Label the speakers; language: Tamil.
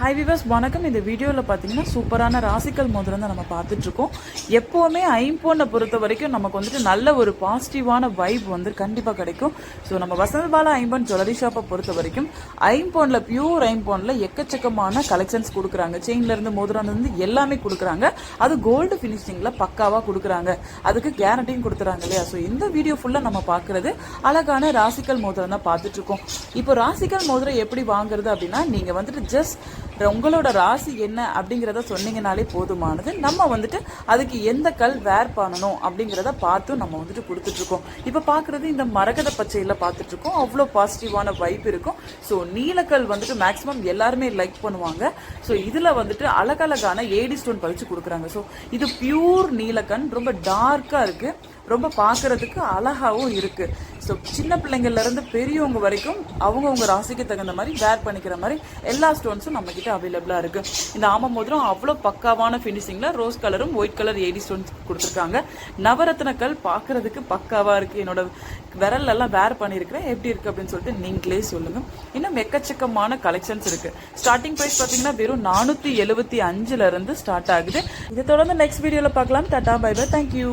Speaker 1: ஹை விவர்ஸ் வணக்கம். இந்த வீடியோவில் பார்த்தீங்கன்னா சூப்பரான ராசிக்கல் மோதிரம் தான் நம்ம பார்த்துட்ருக்கோம். எப்போவுமே ஐம்பொண்ணை பொறுத்த வரைக்கும் நமக்கு வந்துட்டு நல்ல ஒரு பாசிட்டிவான வைப் வந்து கண்டிப்பாக கிடைக்கும். ஸோ நம்ம வசந்த பாலா ஐம்பொன் ஜுவல்லரி ஷாப்பை பொறுத்த வரைக்கும் ஐம்பொன்ல பியூர் ஐம்பொன்ல எக்கச்சக்கமான கலெக்ஷன்ஸ் கொடுக்குறாங்க. செயின்லேருந்து இருந்து எல்லாமே கொடுக்குறாங்க. அது கோல்டு ஃபினிஷிங்கில் பக்காவாக கொடுக்குறாங்க. அதுக்கு கேரண்டியும் கொடுத்துறாங்க இல்லையா? ஸோ இந்த வீடியோ ஃபுல்லாக நம்ம பார்க்குறது அழகான ராசிக்கல் மோதிரம் தான் பார்த்துட்ருக்கோம். இப்போ ராசிக்கல் மோதிரம் எப்படி வாங்குறது அப்படின்னா நீங்கள் வந்துட்டு ஜஸ்ட் உங்களோட ராசி என்ன அப்படிங்கிறத சொன்னீங்கனாலே போதுமானது. நம்ம வந்துட்டு அதுக்கு எந்த கல் வேர் பண்ணணும் அப்படிங்கிறத பார்த்து நம்ம வந்துட்டு கொடுத்துட்ருக்கோம். இப்போ பார்க்குறது இந்த மரகத பச்சையில் பார்த்துட்ருக்கோம். அவ்வளோ பாசிட்டிவான வைப் இருக்கும். ஸோ நீலக்கல் வந்துட்டு மேக்ஸிமம் எல்லாருமே லைக் பண்ணுவாங்க. ஸோ இதில் வந்துட்டு அழகழகான ஏடி ஸ்டோன் பழிச்சு கொடுக்குறாங்க. ஸோ இது பியூர் நீலக்கண் ரொம்ப டார்க்காக இருக்குது ரொம்ப பார்க்கறதுக்கு அழகாகவும் இருக்குது ஸோ சின்ன பிள்ளைங்கள்லேருந்து பெரியவங்க வரைக்கும் அவங்கவுங்க ராசிக்கு தகுந்த மாதிரி வேர் பண்ணிக்கிற மாதிரி எல்லா ஸ்டோன்ஸும் நம்மக்கிட்ட அவைலபிளாக இருக்குது இந்த ஆம மோதிரம் அவ்வளோ பக்காவான ஃபினிஷிங்கில் ரோஸ் கலரும் ஒயிட் கலர் ஏடி ஸ்டோன்ஸ் கொடுத்துருக்காங்க. நவரத்னக்கல் பார்க்குறதுக்கு பார்க்கறதுக்கு இருக்குது என்னோட விரல்ல வேர் பண்ணியிருக்கிறேன். எப்படி இருக்குது அப்படின்னு சொல்லிட்டு நீங்களே சொல்லுங்கள் இன்னும் எக்கச்சக்கமான கலெக்ஷன்ஸ் இருக்குது ஸ்டார்டிங் ப்ரைஸ் பார்த்தீங்கன்னா வெறும் நானூற்றி எழுபத்தி அஞ்சுலேருந்து ஸ்டார்ட் ஆகுது. இதை தொடர்ந்து நெக்ஸ்ட் வீடியோவில் பார்க்கலாம். Ta-ta by by thank you